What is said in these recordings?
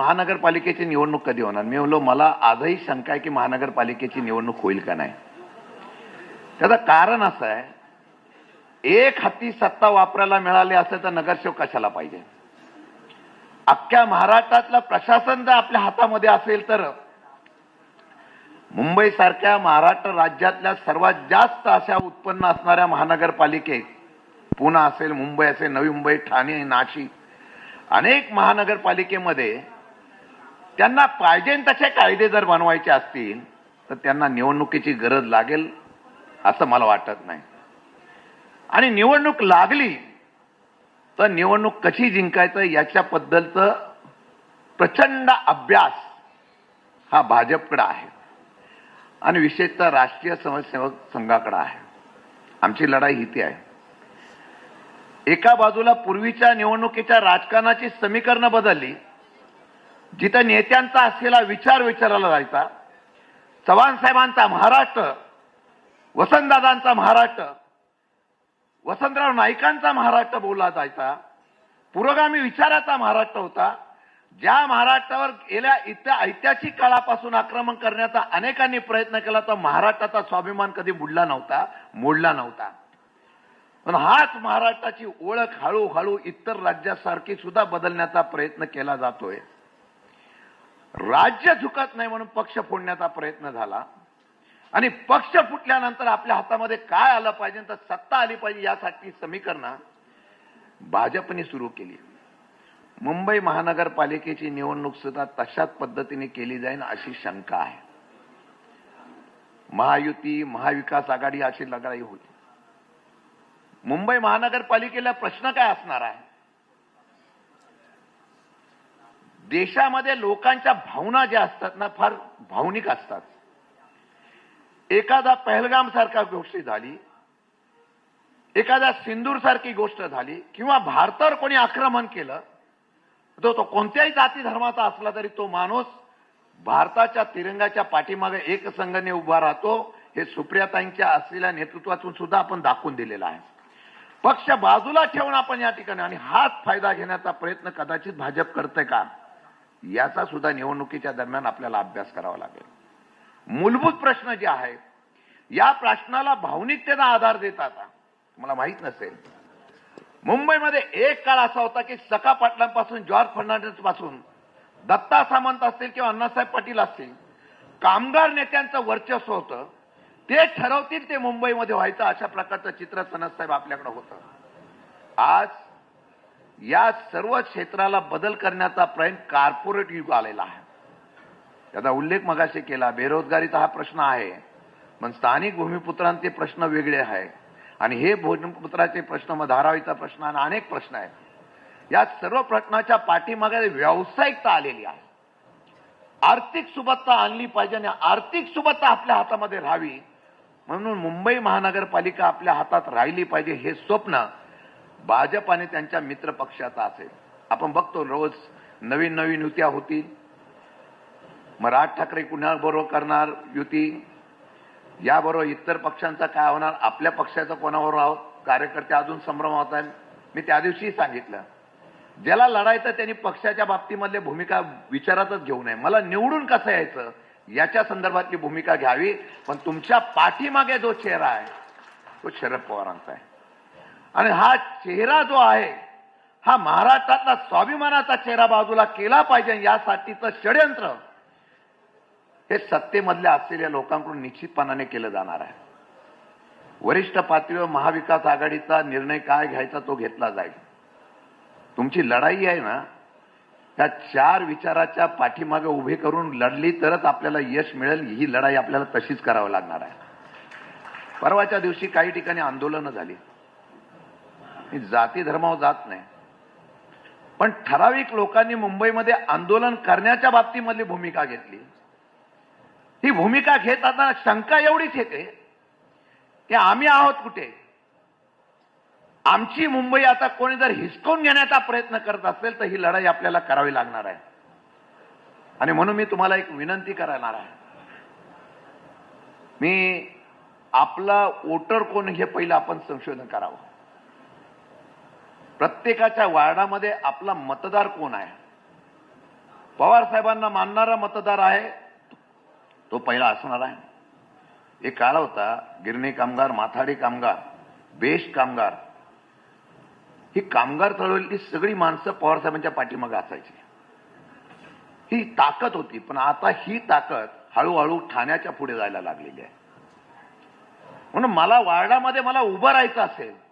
महानगरपालिकेची निवडणूक कधी होणार? मी म्हणलो मला आजही शंका आहे की महानगरपालिकेची निवडणूक होईल का नाही. त्याचं कारण असं आहे एक हाती सत्ता वापरायला मिळाली असेल तर नगरसेवक कशाला पाहिजे? अख्ख्या महाराष्ट्रातलं प्रशासन जर आपल्या हातामध्ये असेल तर मुंबई सारख्या महाराष्ट्र राज्यातल्या सर्वात जास्त अशा उत्पन्न असणाऱ्या महानगरपालिकेत पुणे असेल मुंबई असेल नवी मुंबई ठाणे नाशिक अनेक महानगरपालिकेमध्ये त्यांना पाहिजे तसे कायदे जर बनवायचे असतील तर त्यांना निवडणुकीची गरज लागेल असं मला वाटत नाही. आणि निवडणूक लागली तर निवडणूक कशी जिंकायचं याच्याबद्दलचं प्रचंड अभ्यास हा भाजपकडं आहे. आणि विशेषतः राष्ट्रीय समाजसेवक संघाकडं आहे. आमची लढाई हिती आहे. एका बाजूला पूर्वीच्या निवडणुकीच्या राजकारणाची समीकरणं बदलली जिथं नेत्यांचा असलेला विचार विचारायला जायचा चव्हाण साहेबांचा महाराष्ट्र वसंतदादांचा महाराष्ट्र वसंतराव नाईकांचा महाराष्ट्र बोलला जायचा पुरोगामी विचाराचा महाराष्ट्र होता ज्या महाराष्ट्रावर गेल्या इत्या ऐतिहासिक काळापासून आक्रमण करण्याचा अनेकांनी प्रयत्न केला तर महाराष्ट्राचा स्वाभिमान कधी बुडला नव्हता मोडला नव्हता. पण हाच महाराष्ट्राची ओळख हळूहळू इतर राज्यासारखी सुद्धा बदलण्याचा प्रयत्न केला जातोय. राज्य झुकत नाही म्हणून पक्ष फोडण्याचा प्रयत्न झाला. आणि पक्ष फुटल्यानंतर आपल्या हातामध्ये काय आलं पाहिजे तर सत्ता आली पाहिजे यासाठी समीकरणं भाजपने सुरू केली. मुंबई महानगरपालिकेची निवडणूक सुद्धा तशाच पद्धतीने केली जाईल अशी शंका आहे. महायुती महाविकास आघाडी अशी लढाई होती मुंबई महानगरपालिकेला प्रश्न काय असणार आहे? देशामध्ये लोकांच्या भावना ज्या असतात ना फार भावनिक असतात. एखादा पहलगाम सारखा गोष्टी झाली एखाद्या सिंदूर सारखी गोष्ट झाली किंवा भारतावर कोणी आक्रमण केलं तो तो कोणत्याही जाती धर्माचा असला तरी तो माणूस भारताच्या तिरंगाच्या पाठीमागे एकसंघाने उभा राहतो हे सुप्रियाताईंच्या असलेल्या नेतृत्वातून सुद्धा आपण दाखवून दिलेलं आहे. पक्ष बाजूला ठेवून आपण या ठिकाणी आणि हाच फायदा घेण्याचा प्रयत्न कदाचित भाजप करते का? याचा सुद्धा निवडणुकीच्या दरम्यान आपल्याला अभ्यास करावा लागेल. मूलभूत प्रश्न जे आहे या प्रश्नाला भावनिकतेचा आधार देता मला माहीत नसेल. मुंबईमध्ये एक काळ असा होता की सखा पाटलांपासून जॉर्ज फर्नांडिसपासून दत्ता सामंत असतील किंवा अण्णासाहेब पाटील असतील कामगार नेत्यांचं वर्चस्व होतं. ते ठरवतील ते मुंबईमध्ये व्हायचं अशा प्रकारचं चित्र सनद साहेब आपल्याकडे होतं. आज या सर्व क्षेत्राला बदल करण्याचा प्रयत्न कॉर्पोरेट युग आलेला आहे. त्याचा उल्लेख मगाशी केला बेरोजगारीचा हा प्रश्न आहे पण स्थानिक भूमिपुत्रांचे प्रश्न वेगळे आहे. आणि हे भूमिपुत्राचे प्रश्न मग धारावीचा प्रश्न आणि अनेक प्रश्न आहेत. या सर्व प्रश्नाच्या पाठीमागे व्यावसायिकता आलेली आहे. आर्थिक सुबत्ता आणली पाहिजे आणि आर्थिक सुबत्ता आपल्या हातामध्ये राहावी म्हणून मुंबई महानगरपालिका आपल्या हातात राहिली पाहिजे हे स्वप्न भाजप आणि त्यांच्या मित्र पक्षाचा असेल. आपण बघतो रोज नवीन नवीन युत्या होतील. मग राज ठाकरे कुणाबरोबर करणार युती? याबरोबर इतर पक्षांचा काय होणार? आपल्या पक्षाचा कोणावर आहोत कार्यकर्ते अजून संभ्रम आहेत. मी त्या दिवशी सांगितलं. ज्याला लढायचं त्यांनी पक्षाच्या बाबतीमधली भूमिका विचारातच घेऊ नये. मला निवडून कसं यायचं? याच्या संदर्भातली भूमिका घ्यावी. पण तुमच्या पाठीमागे जो चेहरा आहे तो शरद पवारांचा आहे. आणि हा चेहरा जो आहे हा महाराष्ट्रातला स्वाभिमानाचा चेहरा बाजूला केला पाहिजे यासाठीचं षडयंत्र हे सत्तेमधल्या असलेल्या लोकांकडून निश्चितपणाने केलं जाणार आहे. वरिष्ठ पातळीवर महाविकास आघाडीचा निर्णय काय घ्यायचा तो घेतला जाईल. तुमची लढाई आहे ना त्या चार विचाराच्या पाठीमागे उभे करून लढली तरच आपल्याला यश मिळेल ही लढाई आपल्याला तशीच करावी लागणार आहे. परवाच्या दिवशी काही ठिकाणी आंदोलनं झाली. मी जाती धर्मावर जात नाही. पण ठराविक लोकांनी मुंबईमध्ये आंदोलन करण्याच्या बाबतीमधली भूमिका घेतली. ही भूमिका घेत असताना शंका एवढीच येते की आम्ही आहोत कुठे? आमची मुंबई आता कोणी जर हिसकवून घेण्याचा प्रयत्न करत असेल तर ही लढाई आपल्याला करावी लागणार आहे. आणि म्हणून मी तुम्हाला एक विनंती करणार आहे. मी आपला वोटर कोण हे पहिलं आपण संशोधन करावं. प्रत्येकाच्या वार्डामध्ये आपला मतदार कोण आहे? पवार साहेबांना मानणारा मतदार आहे तो पहिला असणार आहे. एक काळ होता गिरणी कामगार माथाडी कामगार बेस्ट कामगार. ही कामगार चळवळीतली सगळी माणसं पवार साहेबांच्या पाठीमागे असायची. ही ताकद होती पण आता ही ताकद हळूहळू ठाण्याच्या पुढे जायला लागलेली आहे. म्हणून मला वार्डामध्ये मला उभं राहायचं असेल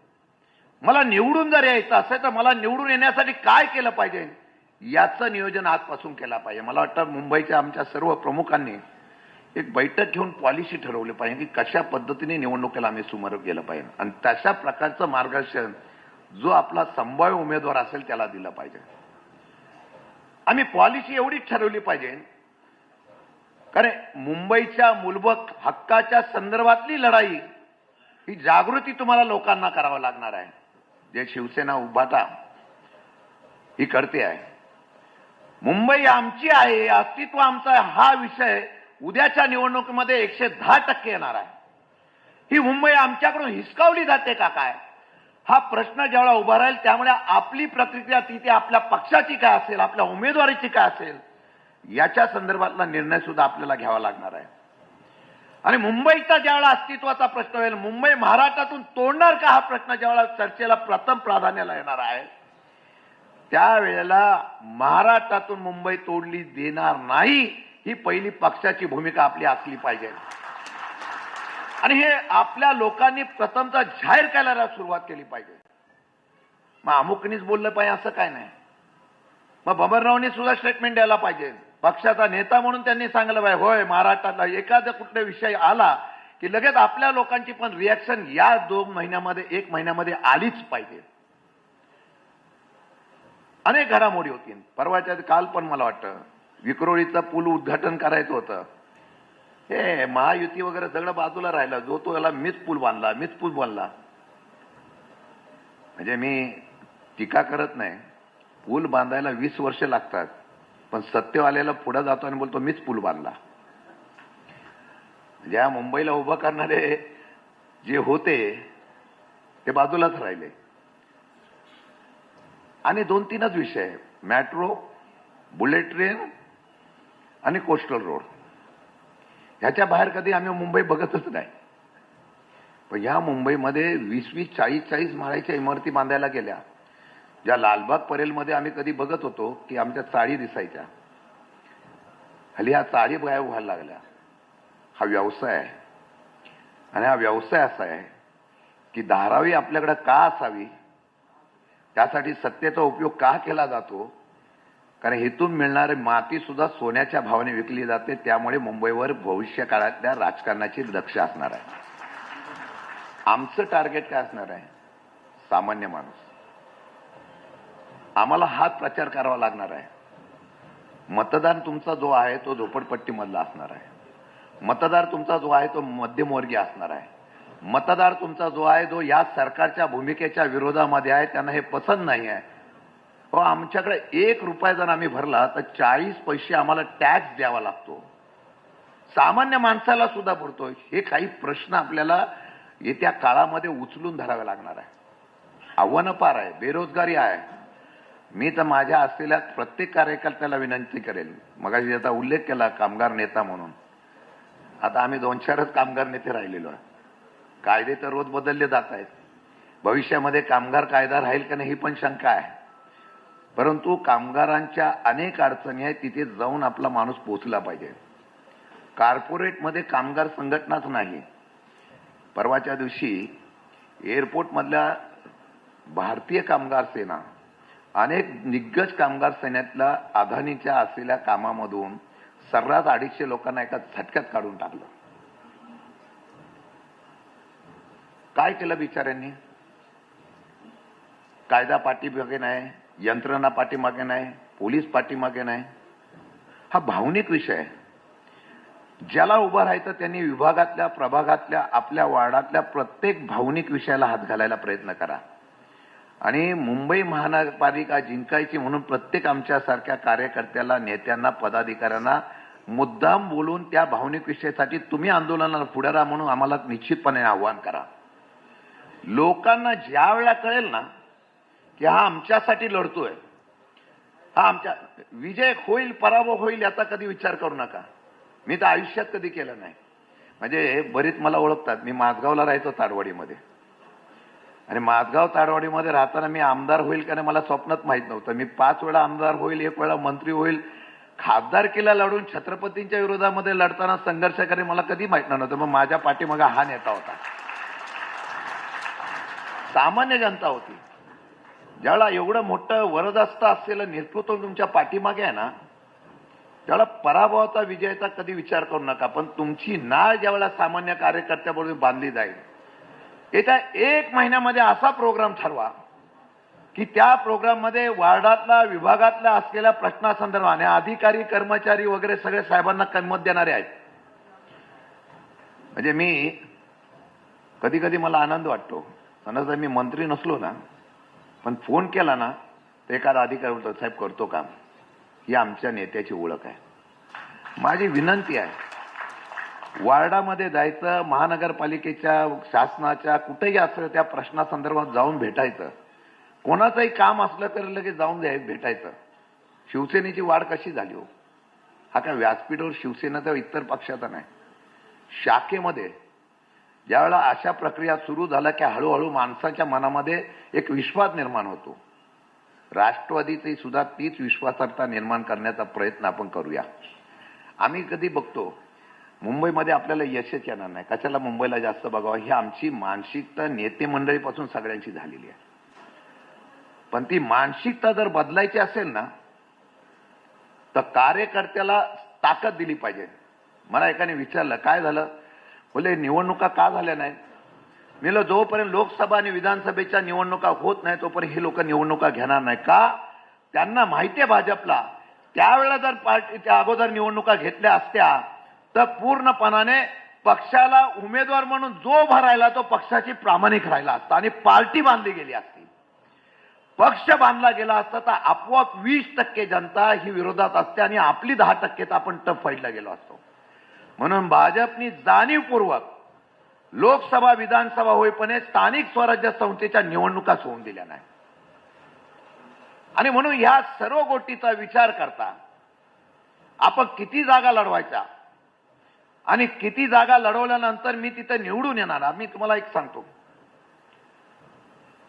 मला निवडून जर यायचं असेल तर मला निवडून येण्यासाठी काय केलं पाहिजे? याचं नियोजन आजपासून केलं पाहिजे. मला वाटतं मुंबईच्या आमच्या सर्व प्रमुखांनी एक बैठक घेऊन पॉलिसी ठरवली पाहिजे की कशा पद्धतीने निवडणुकीला आम्ही सुमार केलं पाहिजे. आणि तशा प्रकारचं मार्गदर्शन जो आपला संभाव्य उमेदवार असेल त्याला दिलं पाहिजे. आम्ही पॉलिसी एवढीच ठरवली पाहिजे. कारण मुंबईच्या मूलभूत हक्काच्या संदर्भातली लढाई ही जागृती तुम्हाला लोकांना करावं लागणार आहे. जे शिवसेना उभाटा ही करते आहे. मुंबई आमची आहे अस्तित्व आमचं आहे हा विषय उद्याच्या निवडणुकीमध्ये एकशे दहा टक्के येणार आहे. ही मुंबई आमच्याकडून हिसकावली जाते का काय? हा प्रश्न जेवढा उभा राहील त्यामुळे आपली प्रतिक्रिया तिथे आपल्या पक्षाची काय असेल आपल्या उमेदवारीची काय असेल याच्या संदर्भातला निर्णय सुद्धा आपल्याला घ्यावा लागणार आहे. आणि मुंबईचा ज्यावेळा अस्तित्वाचा प्रश्न होईल मुंबई महाराष्ट्रातून तोडणार का हा प्रश्न ज्यावेळेला चर्चेला प्रथम प्राधान्याला येणार आहे? त्यावेळेला महाराष्ट्रातून मुंबई तोडली देणार नाही ही पहिली पक्षाची भूमिका आपली असली पाहिजे. आणि हे आपल्या लोकांनी प्रथमतः जाहीर करायला सुरुवात केली पाहिजे. मग अमुकनीच बोललं पाहिजे असं काय नाही? मग बबनरावनी सुद्धा स्टेटमेंट द्यायला पाहिजे. पक्षाचा नेता म्हणून त्यांनी सांगलं पाहिजे होय महाराष्ट्रातला एखादा कुठला विषय आला की लगेच आपल्या लोकांची पण रिॲक्शन या दोन महिन्यामध्ये एक महिन्यामध्ये आलीच पाहिजे. अनेक घडामोडी होतील परवाच्या काल पण मला वाटतं विक्रोळीचं पूल उद्घाटन करायचं होतं. हे महायुती वगैरे सगळं बाजूला राहिलं. जो तो याला मीच पूल बांधला मीच पूल बांधला. म्हणजे मी टीका करत नाही. पूल बांधायला वीस वर्ष लागतात. पण सत्यवाल्याला पुढे जातो आणि बोलतो मीच पूल बांधला. म्हणजे ज्या मुंबईला उभं करणारे जे होते ते बाजूलाच राहिले. आणि दोन तीनच विषय मेट्रो बुलेट ट्रेन आणि कोस्टल रोड. ह्याच्या बाहेर कधी आम्ही मुंबई बघतच नाही. पण ह्या मुंबईमध्ये वीस वीस चाळीस चाळीस माळ्याच्या इमारती बांधायला गेल्या. ज्या लालबाग परेलमध्ये आम्ही कधी बघत होतो की आमच्या चाळी दिसायच्या. हल्ली ह्या चाळी गायब व्हायला लागल्या. हा व्यवसाय आहे. आणि हा व्यवसाय असा आहे की धारावी आपल्याकडे का असावी? त्यासाठी सत्तेचा उपयोग का केला जातो? कारण हेतून मिळणारी माती सुद्धा सोन्याच्या भावाने विकली जाते. त्यामुळे मुंबईवर भविष्य काळातल्या राजकारणाची लक्ष असणार आहे. आमचं टार्गेट काय असणार आहे? सामान्य माणूस. आम्हाला हाच प्रचार करावा लागणार आहे. मतदान तुमचा जो आहे तो झोपडपट्टीमधला असणार आहे. मतदार तुमचा जो आहे तो मध्यमवर्गीय असणार आहे. मतदार तुमचा जो आहे जो या सरकारच्या भूमिकेच्या विरोधामध्ये आहे त्यांना हे पसंत नाही आहे. हो आमच्याकडे एक रुपया जर आम्ही भरला तर चाळीस पैसे आम्हाला टॅक्स द्यावा लागतो. सामान्य माणसाला सुद्धा पडतो हे काही प्रश्न आपल्याला येत्या काळामध्ये उचलून धरावे लागणार आहे. आव्हानं पार आहे बेरोजगारी आहे. मी तर माझ्या असलेल्या प्रत्येक कार्यकर्त्याला विनंती करेल. मगाशी याचा उल्लेख केला कामगार नेता म्हणून. आता आम्ही दोन चारच कामगार नेते राहिलेलो आहे. कायदे तर रोज बदलले जात आहेत. भविष्यामध्ये कामगार कायदा राहील का नाही ही पण शंका आहे. परंतु कामगारांच्या अनेक अडचणी आहेत तिथे जाऊन आपला माणूस पोहोचला पाहिजे. कॉर्पोरेटमध्ये कामगार संघटनाच नाही. परवाच्या दिवशी एअरपोर्टमधल्या भारतीय कामगार सेना अनेक दिग्गज कामगार सेनेतल्या अदानीच्या असलेल्या कामामधून सर्रास अडीचशे लोकांना एका झटक्यात काढून टाकलं. काय केलं बिचाऱ्यांनी? कायदा पाठीमागे नाही यंत्रणा पाठीमागे नाही पोलीस पाठीमागे नाही. हा भावनिक विषय आहे. ज्याला उभं राहायचं त्यांनी विभागातल्या प्रभागातल्या आपल्या वार्डातल्या प्रत्येक भावनिक विषयाला हात घालायला प्रयत्न करा. आणि मुंबई महानगरपालिका जिंकायची म्हणून प्रत्येक आमच्यासारख्या कार्यकर्त्याला नेत्यांना पदाधिकाऱ्यांना मुद्दाम बोलून त्या भावनिक विषयासाठी तुम्ही आंदोलनाला पुढे राहा म्हणून आम्हाला निश्चितपणे आव्हान करा. लोकांना ज्या वेळा कळेल ना की हा आमच्यासाठी लढतोय हा आमच्या विजय होईल पराभव होईल याचा कधी विचार करू नका. मी तर आयुष्यात कधी केलं नाही. म्हणजे बरीच मला ओळखतात. मी माझगावला राहायचो ताडवाडीमध्ये. आणि माझगाव ताडवाडीमध्ये राहताना मी आमदार होईल का नाही मला स्वप्नात माहीत नव्हतं. मी पाच वेळा आमदार होईल एक वेळा मंत्री होईल. खासदारकीला लढून छत्रपतींच्या विरोधामध्ये लढताना संघर्ष करेल मला कधी माहीत नव्हतं मग माझ्या पाठीमागा हा नेता होता. सामान्य जनता होती. ज्याला एवढं मोठं वरदस्त असलेलं नेतृत्व तुमच्या पाठीमागे आहे ना त्याला पराभवाचा विजयाचा कधी विचार करू नका पण तुमची नाळ ज्यावेळेला सामान्य कार्यकर्त्याबरोबर बांधली जाईल येत्या एक महिन्यामध्ये असा प्रोग्राम ठरवा की त्या प्रोग्राममध्ये वार्डातला विभागातल्या असलेल्या प्रश्नासंदर्भाने अधिकारी कर्मचारी वगैरे सगळे साहेबांना किंमत देणारे आहेत. म्हणजे मी कधी कधी मला आनंद वाटतो. समजा मी मंत्री नसलो ना पण फोन केला ना तर एखादा अधिकारी म्हणतो साहेब करतो काम. ही आमच्या नेत्याची ओळख आहे. माझी विनंती आहे वार्डामध्ये जायचं महानगरपालिकेच्या शासनाच्या कुठेही असं त्या प्रश्नासंदर्भात जाऊन भेटायचं. कोणाचंही काम असलं तर लगेच जाऊन द्याय भेटायचं. शिवसेनेची वाढ कशी झाली हो? हा काय व्यासपीठावर शिवसेनेचा इतर पक्षाचा नाही. शाखेमध्ये ज्यावेळेला अशा प्रक्रिया सुरू झाल्या की हळूहळू माणसाच्या मनामध्ये एक विश्वास निर्माण होतो. राष्ट्रवादीची सुद्धा तीच विश्वासार्हता निर्माण करण्याचा प्रयत्न आपण करूया. आम्ही कधी बघतो मुंबईमध्ये आपल्याला यशच येणार नाही. कशाला मुंबईला जास्त बघावं? ही आमची मानसिकता नेते मंडळीपासून सगळ्यांची झालेली आहे. पण ती मानसिकता जर बदलायची असेल ना तर कार्यकर्त्याला ताकद दिली पाहिजे. मला एकाने विचारलं काय झालं? बोले निवडणुका का झाल्या नाही मी जोपर्यंत लोकसभा आणि विधानसभेच्या निवडणुका होत नाही तोपर्यंत हे लोक निवडणुका घेणार नाही का? त्यांना माहिती आहे भाजपला. त्यावेळेला जर पार्टीच्या अगोदर निवडणुका घेतल्या असत्या तर पूर्णपणाने पक्षाला उमेदवार म्हणून जो भरायला तो पक्षाची प्रामाणिक राहिला असता आणि पार्टी बांधली गेली असती. पक्ष बांधला गेला असता तर आपोआप वीस टक्के जनता ही विरोधात असते आणि आपली दहा टक्के तर आपण टफ फाईटला गेलो असतो. म्हणून भाजपनी जाणीवपूर्वक लोकसभा विधानसभा होईपणे स्थानिक स्वराज्य संस्थेच्या निवडणुकाच होऊन दिल्या नाही. आणि म्हणून ह्या सर्व गोष्टीचा विचार करता आपण किती जागा लढवायच्या? आणि किती जागा लढवल्यानंतर मी तिथं निवडून येणार मी तुम्हाला एक सांगतो.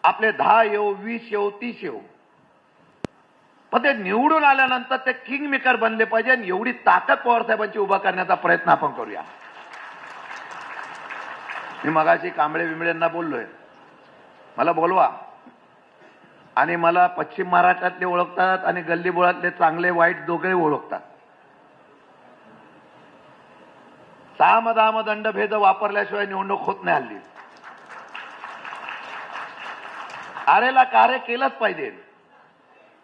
आपले दहा येऊ वीस येऊ तीस येऊ. पण ते निवडून आल्यानंतर ते किंग मेकर बनले पाहिजे आणि एवढी ताकद पवारसाहेबांची उभा करण्याचा प्रयत्न आपण करूया. मी मगाशी कांबळे बिंबळेंना बोललोय. मला बोलवा. आणि मला पश्चिम महाराष्ट्रातले ओळखतात आणि गल्लीबोळातले चांगले वाईट दोघे ओळखतात. साम दाम भेद वापरल्याशिवाय निवडणूक होत नाही हल्ली. आरेला कार्य केलंच पाहिजे.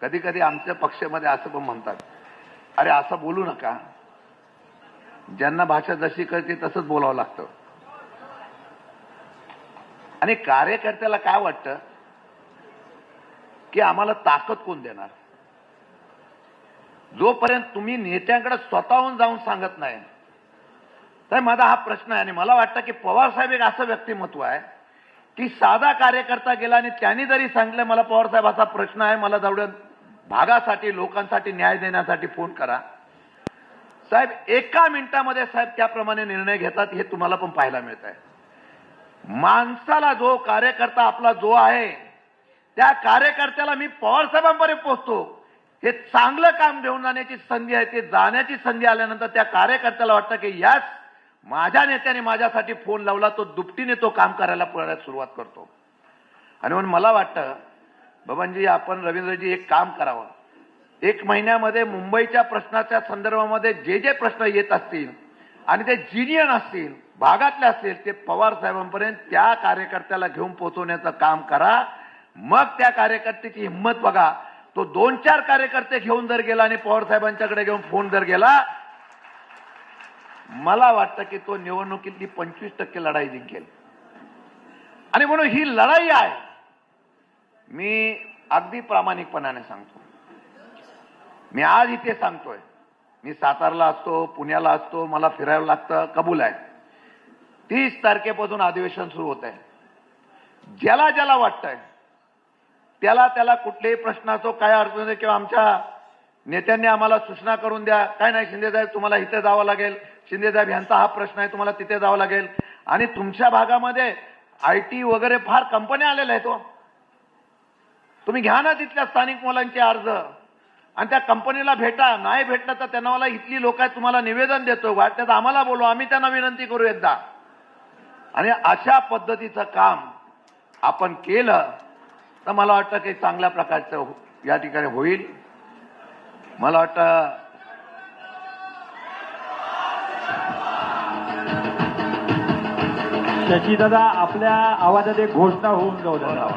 कधी कधी आमच्या पक्षामध्ये असं पण म्हणतात. अरे असं बोलू नका. ज्यांना भाषा जशी कळते तसंच बोलावं लागतं. आणि कार्यकर्त्याला काय वाटतं? की आम्हाला ताकद कोण देणार? जोपर्यंत तुम्ही नेत्यांकडे स्वतःहून जाऊन सांगत नाही तर माझा हा प्रश्न आहे आणि मला वाटतं की पवार साहेब एक असं व्यक्तिमत्व आहे की साधा कार्यकर्ता गेला आणि त्यांनी जरी सांगितलं मला पवार साहेब असा प्रश्न आहे मला जेवढ्या भागासाठी लोकांसाठी न्याय देण्यासाठी फोन करा. साहेब एका मिनिटामध्ये साहेब त्याप्रमाणे निर्णय घेतात हे तुम्हाला पण पाहायला मिळत आहे माणसाला जो कार्यकर्ता आपला जो आहे त्या कार्यकर्त्याला मी पवार साहेबांपर्यंत पोहोचतो. हे चांगलं काम घेऊन जाण्याची संधी आहे ते जाण्याची संधी आल्यानंतर त्या कार्यकर्त्याला वाटतं की याच माझ्या नेत्याने माझ्यासाठी फोन लावला तो दुपटीने तो काम करायला पळण्यास सुरुवात करतो. आणि म्हणून मला वाटतं बबनजी आपण रवींद्रजी एक काम करावं. एक महिन्यामध्ये मुंबईच्या प्रश्नाच्या संदर्भामध्ये जे जे प्रश्न येत असतील आणि ते जिनियन असतील भागातले असतील ते पवार साहेबांपर्यंत त्या कार्यकर्त्याला घेऊन पोहोचवण्याचं काम करा. मग त्या कार्यकर्त्याची हिंमत बघा. तो दोन चार कार्यकर्ते घेऊन जर गेला आणि पवार साहेबांच्याकडे घेऊन फोन जर गेला मला वाटतं की तो निवडणुकीतली पंचवीस टक्के लढाई जिंकेल. आणि म्हणून ही लढाई आहे मी अगदी प्रामाणिकपणाने सांगतो. मी आज इथे सांगतोय मी सातारला असतो पुण्याला असतो मला फिरायला लागतं कबूल आहे. तीस तारखेपासून अधिवेशन सुरू होत आहे ज्याला ज्याला वाटतंय त्याला त्याला कुठलेही प्रश्नाचं काय अडचण किंवा आमच्या नेत्यांनी आम्हाला सूचना करून द्या काय नाही शिंदे साहेब तुम्हाला इथे जावं लागेल. शिंदे साहेब यांचा हा प्रश्न आहे तुम्हाला तिथे जावं लागेल. आणि तुमच्या भागामध्ये आय टी वगैरे फार कंपन्या आलेल्या आहेत हो. तुम्ही घ्या ना तिथल्या स्थानिक मुलांचे अर्ज. आणि त्या कंपनीला भेटा. नाही भेटलं तर त्यांना मला इथली लोक आहेत तुम्हाला निवेदन देतो वाटतं आम्हाला बोलू आम्ही त्यांना विनंती करू एकदा. आणि अशा पद्धतीचं काम आपण केलं तर मला वाटतं काही चांगल्या प्रकारचं हो- या ठिकाणी होईल. मला वाटतं त्याची दादा आपल्या आवाजात एक घोषणा होऊन जाऊ दादा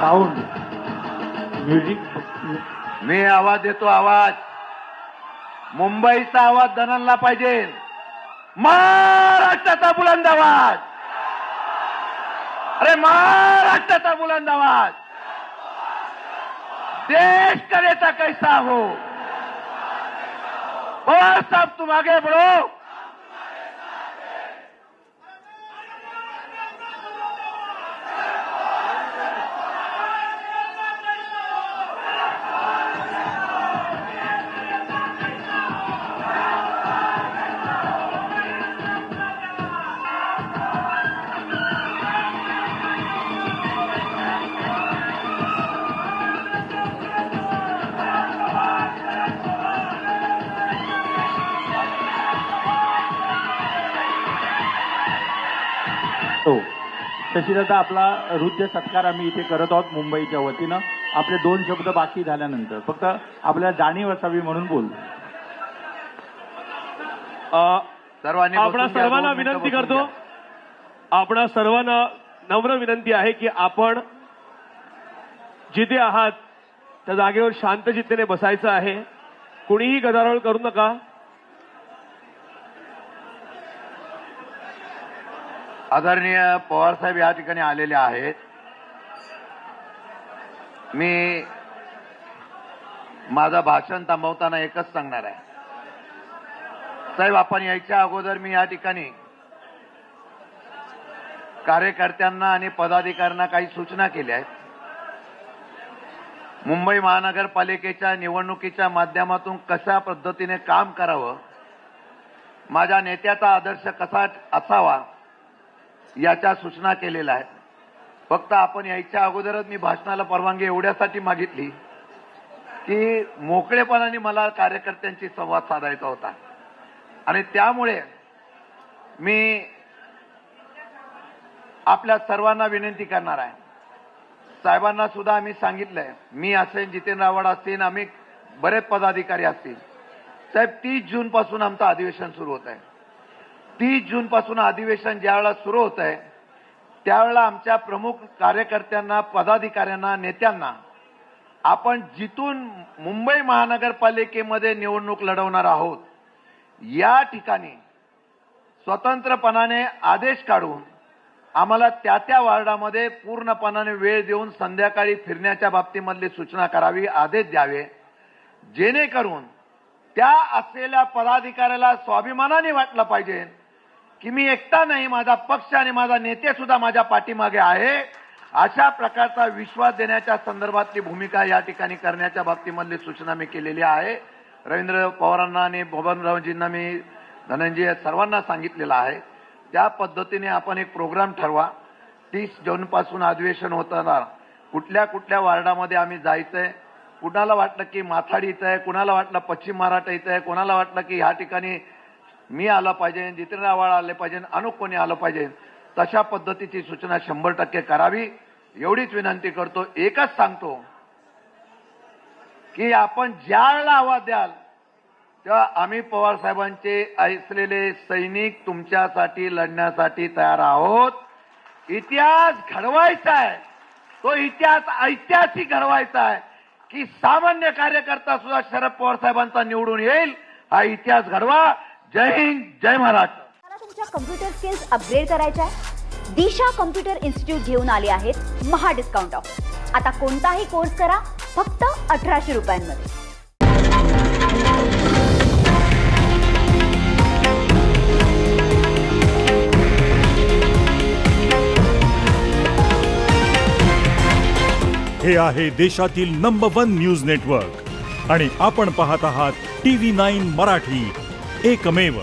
साऊंड म्युझिक मी आवाज देतो आवाज. मुंबईचा आवाज दणांना पाहिजे. महाराष्ट्राचा बुलंद आवाज. अरे महाराष्ट्राचा बुलंद आवाज. देश करेचा कैसा हो. और साहब तुम आगे बढ़ो हो शशीदादा आपला हृदय सत्कार आम्ही इथे करत आहोत मुंबईच्या वतीनं. आपले दोन शब्द बाकी झाल्यानंतर. फक्त आपल्याला जाणीव असावी म्हणून बोल. अ, सर्वांनी आपणा सर्वांना विनंती करतो. आपणा सर्वांना नम्र विनंती आहे की आपण जिथे आहात त्या जागेवर शांत चित्तेने बसायचं आहे. कुणीही गदारोळ करू नका. आदरणीय पवारसाहेब या ठिकाणी आलेले आहेत. मी माझं भाषण थांबवताना एकच सांगणार आहे. साहेब आपण यायच्या अगोदर मी या ठिकाणी कार्यकर्त्यांना आणि पदाधिकाऱ्यांना काही सूचना केल्या आहेत. मुंबई महानगरपालिकेच्या निवडणुकीच्या माध्यमातून कशा पद्धतीने काम करावं? माझ्या नेत्याचा आदर्श कसा असावा? याच्या सूचना केलेल्या आहेत. फक्त आपण यायच्या अगोदरच मी भाषणाला परवानगी एवढ्यासाठी मागितली की मोकळेपणाने मला कार्यकर्त्यांशी संवाद साधायचा होता. आणि त्यामुळे मी आपल्या सर्वांना विनंती करणार आहे. साहेबांना सुद्धा आम्ही सांगितलंय मी असेन जितेंद्र रावड असतील आम्ही बरेच पदाधिकारी असतील. साहेब तीस जून पासून आमचं अधिवेशन सुरू होत आहे तीस जून पासून अधिवेशन ज्यावेळेला सुरू होत आहे त्यावेळेला आमच्या प्रमुख कार्यकर्त्यांना पदाधिकाऱ्यांना नेत्यांना आपण जिथून मुंबई महानगरपालिकेमध्ये निवडणूक लढवणार आहोत या ठिकाणी स्वतंत्रपणाने आदेश काढून आम्हाला त्या त्या वार्डामध्ये पूर्णपणाने वेळ देऊन संध्याकाळी फिरण्याच्या बाबतीमधली सूचना करावी आदेश द्यावे. जेणेकरून त्या असलेल्या पदाधिकाऱ्याला स्वाभिमानाने वाटलं पाहिजे. की मी एकटा नाही माझा पक्ष आणि माझा नेते सुद्धा माझ्या पाठीमागे आहे. अशा प्रकारचा विश्वास देण्याच्या संदर्भातली भूमिका या ठिकाणी करण्याच्या बाबतीमधली सूचना मी केलेली आहे. रवींद्र पवारांना आणि बबनरावजींना मी धनंजय सर्वांना सांगितलेलं आहे. त्या पद्धतीने आपण एक प्रोग्राम ठरवा. तीस जूनपासून अधिवेशन होताना कुठल्या कुठल्या वार्डामध्ये आम्ही जायचं आहे कुणाला वाटलं की माथाडी इथं आहे कुणाला वाटलं पश्चिम महाराष्ट्र इथं आहे कोणाला वाटलं की ह्या ठिकाणी मी आलं पाहिजे जितेंद्र आव्हाड आले पाहिजे अनुक कोणी आलं पाहिजे तशा पद्धतीची सूचना शंभर टक्के करावी. एवढीच विनंती करतो एकच सांगतो की आपण ज्या वेळेला आवाज द्याल तेव्हा आम्ही पवार साहेबांचे असलेले सैनिक तुमच्यासाठी लढण्यासाठी तयार आहोत. इतिहास घडवायचा आहे. तो इतिहास ऐतिहासिक घडवायचा आहे की सामान्य कार्यकर्ता सुद्धा शरद पवार साहेबांचा निवडून येईल. हा इतिहास घडवा. जय हिंद जय महाराष्ट्र. मला तुमच्या कम्प्युटर स्किल्स अपग्रेड करायच्या आहे दिशा कम्प्युटर इन्स्टिट्यूट घेऊन आले आहेत महा डिस्काउंट ऑफ आता कोणताही कोर्स करा फक्त अठराशे रुपयांमध्ये. हे आहे देशातील नंबर वन न्यूज नेटवर्क आणि आपण पाहत आहात टी व्ही नाईन मराठी. एकमेव